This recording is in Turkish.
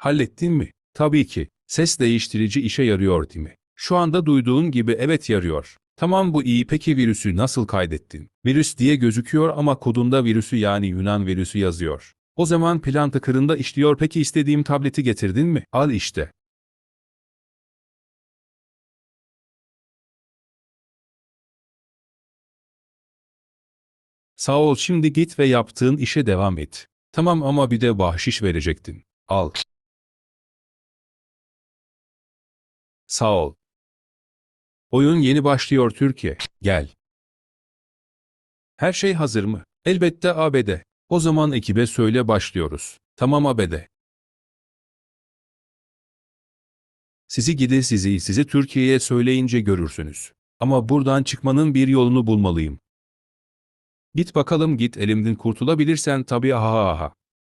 Hallettin mi? Tabii ki. Ses değiştirici işe yarıyor değil mi? Şu anda duyduğun gibi evet yarıyor. Tamam bu iyi peki virüsü nasıl kaydettin? Virüs diye gözüküyor ama kodunda virüsü yani Yunan virüsü yazıyor. O zaman plan tıkırında işliyor peki istediğim tableti getirdin mi? Al işte. Sağ ol şimdi git ve yaptığın işe devam et. Tamam ama bir de bahşiş verecektin. Al. Sağ ol. Oyun yeni başlıyor Türkiye. Gel. Her şey hazır mı? Elbette ABD. O zaman ekibe söyle başlıyoruz. Tamam ABD. Sizi gidi sizi sizi Türkiye'ye söyleyince görürsünüz. Ama buradan çıkmanın bir yolunu bulmalıyım. Git bakalım git elimden kurtulabilirsen tabii aha aha.